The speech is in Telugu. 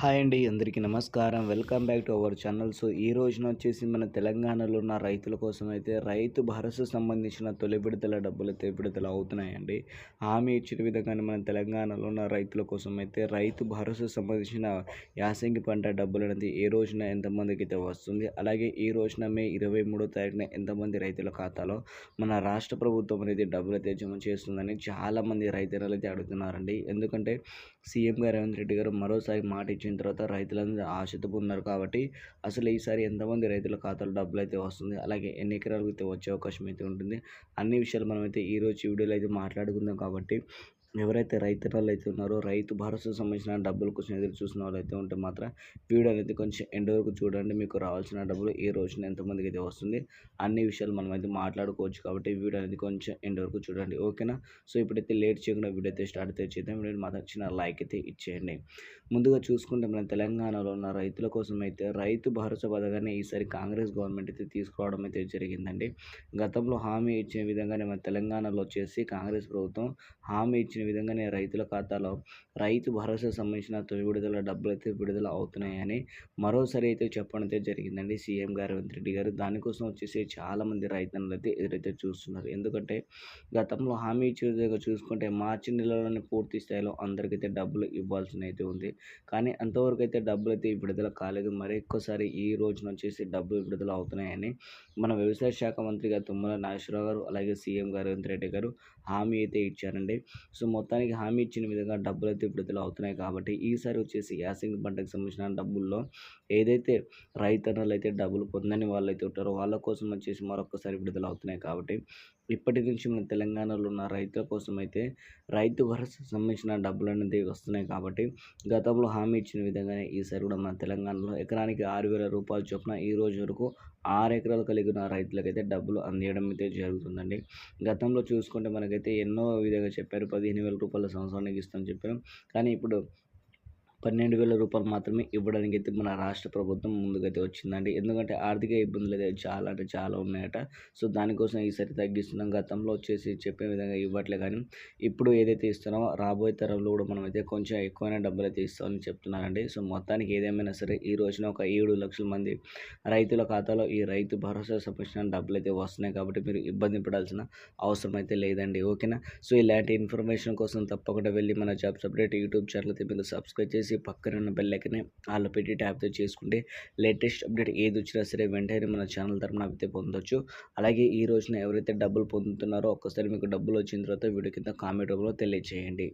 హాయ్ అండి అందరికీ నమస్కారం. Welcome back to our channel. So ఈ రోజున వచ్చేసి మన తెలంగాణలో ఉన్న రైతుల కోసం అయితే రైతు భరోసా సంబంధించిన తొలి విడుదల డబ్బులు అయితే విడుదల అవుతున్నాయండి. హామీ ఇచ్చిన విధంగానే మన తెలంగాణలో ఉన్న రైతుల కోసం అయితే రైతు భరోసా సంబంధించిన యాసంగి పంట డబ్బులు అనేది ఏ రోజున ఎంతమందికి అయితే వస్తుంది? అలాగే ఈ రోజున మే ఇరవై మూడో తారీఖున ఎంతమంది రైతుల ఖాతాలో మన రాష్ట్ర ప్రభుత్వం అనేది డబ్బులు అయితే జమ చేస్తుందని చాలామంది రైతులు అయితే అడుగుతున్నారండి. ఎందుకంటే సీఎం గారు రేవంత్ రెడ్డి గారు మరోసారి మాట ఇచ్చిన తర్వాత రైతులందరూ ఆశతో ఉన్నారు కాబట్టి అసలు ఈసారి ఎంతమంది రైతుల ఖాతాలో డబ్బులు అయితే వస్తుంది అలాగే ఎన్ని ఎకరాలకు అయితే వచ్చే అవకాశం అయితే ఉంటుంది అన్ని విషయాలు మనమైతే ఈరోజు వీడియోలో అయితే మాట్లాడుకుందాం కాబట్టి ఎవరైతే రైతులు అయితే ఉన్నారో రైతు భరోసా సంబంధించిన డబ్బుల కోసం ఎదురు చూసిన వాళ్ళు అయితే ఉంటే మాత్రం వీడియో అనేది కొంచెం ఎండ్ వరకు చూడండి. మీకు రావాల్సిన డబ్బులు ఏ రోజున ఎంతమందికి అయితే వస్తుంది అన్ని విషయాలు మనం అయితే మాట్లాడుకోవచ్చు కాబట్టి వీడియో అనేది కొంచెం ఎండ్ వరకు చూడండి. ఓకేనా? సో ఇప్పుడైతే లేట్ చేయకుండా వీడియో అయితే స్టార్ట్ అయితే చేద్దాం. వీడియో మాత్రం చిన్న లైక్ అయితే ఇచ్చేయండి. ముందుగా చూసుకుంటే మన తెలంగాణలో ఉన్న రైతుల కోసం అయితే రైతు భరోసా పథకాన్ని ఈసారి కాంగ్రెస్ గవర్నమెంట్ అయితే తీసుకురావడం అయితే జరిగిందండి. గతంలో హామీ ఇచ్చే విధంగానే మన తెలంగాణలో వచ్చేసి కాంగ్రెస్ ప్రభుత్వం హామీ ఇచ్చిన విధంగానే రైతుల ఖాతాలో రైతు భరోసా సంబంధించిన తొలి విడుదల డబ్బులు అయితే విడుదల అవుతున్నాయని మరోసారి అయితే చెప్పడం అయితే జరిగిందండి సీఎం గారు రేవంత్ రెడ్డి గారు. దానికోసం వచ్చేసి చాలామంది రైతన్నులు అయితే ఎదురైతే చూస్తున్నారు. ఎందుకంటే గతంలో హామీ ఇచ్చిన చూసుకుంటే మార్చి నెలలోనే పూర్తి స్థాయిలో అందరికైతే డబ్బులు ఇవ్వాల్సిన అయితే ఉంది. కానీ అంతవరకు అయితే డబ్బులు అయితే విడుదల కాలేదు. మరి ఎక్కువసారి ఈ రోజున వచ్చేసి డబ్బులు విడుదల అవుతున్నాయని మన వ్యవసాయ శాఖ మంత్రి తుమ్మల నాగేశ్వరరావు గారు అలాగే సీఎం గారు రేవంత్ రెడ్డి గారు హామీ అయితే ఇచ్చారండి. సో మొత్తానికి హామీ ఇచ్చిన విధంగా డబ్బులు అయితే విడుదల అవుతున్నాయి కాబట్టి ఈసారి వచ్చేసి యాసింగ్ పంటకు సంబంధించిన డబ్బుల్లో ఏదైతే రైతన్నలు అయితే డబ్బులు పొందని వాళ్ళు అయితే ఉంటారో వాళ్ళ కోసం వచ్చేసి మరొకసారి విడుదల అవుతున్నాయి కాబట్టి ఇప్పటి నుంచి మన తెలంగాణలో ఉన్న రైతుల కోసం అయితే రైతు భరోసా సంబంధించిన డబ్బులు అనేది వస్తున్నాయి కాబట్టి గతంలో హామీ ఇచ్చిన విధంగానే ఈసారి కూడా మన తెలంగాణలో ఎకరానికి ఆరు వేల రూపాయల చొప్పున ఈ రోజు వరకు ఆరు ఎకరాలు కలిగిన రైతులకైతే డబ్బులు అందియడం అయితే జరుగుతుందండి. గతంలో చూసుకుంటే మనకైతే ఎన్నో విధంగా చెప్పారు. పదిహేను వేల రూపాయల సంవత్సరానికి ఇస్తామని చెప్పాను. కానీ ఇప్పుడు పన్నెండు వేల రూపాయలు మాత్రమే ఇవ్వడానికి అయితే మన రాష్ట్ర ప్రభుత్వం ముందుకైతే వచ్చిందండి. ఎందుకంటే ఆర్థిక ఇబ్బందులు అయితే చాలా అంటే చాలా ఉన్నాయట. సో దానికోసం ఈసారి తగ్గిస్తున్నాం. గతంలో వచ్చేసి చెప్పే విధంగా ఇవ్వట్లే కానీ ఇప్పుడు ఏదైతే ఇస్తున్నామో రాబోయే తరంలో కూడా మనం అయితే కొంచెం ఎక్కువైనా డబ్బులు అయితే ఇస్తామని చెప్తున్నారండి సో మొత్తానికి ఏదేమైనా సరే ఈ రోజున ఒక ఏడు లక్షల మంది రైతుల ఖాతాలో ఈ రైతు భరోసా సంబంధించిన డబ్బులు అయితే వస్తున్నాయి కాబట్టి మీరు ఇబ్బంది పడాల్సిన అవసరం అయితే లేదండి. ఓకేనా? సో ఇలాంటి ఇన్ఫర్మేషన్ కోసం తప్పకుండా వెళ్ళి మన జాబ్స్ అప్డేట్ యూట్యూబ్ ఛానల్ అయితే మీరు సబ్స్క్రైబ్ చేసి పక్కన ఉన్న బెల్లైకనే వాళ్ళు పెట్టి ట్యాప్తో చేసుకుంటే లేటెస్ట్ అప్డేట్ ఏది వచ్చినా సరే వెంటనే మన ఛానల్ తరఫున అయితే పొందొచ్చు. అలాగే ఈ రోజున ఎవరైతే డబ్బులు పొందుతున్నారో ఒక్కసారి మీకు డబ్బులు వచ్చిన తర్వాత వీడియో కింద కామెంట్ రూపంలో తెలియజేయండి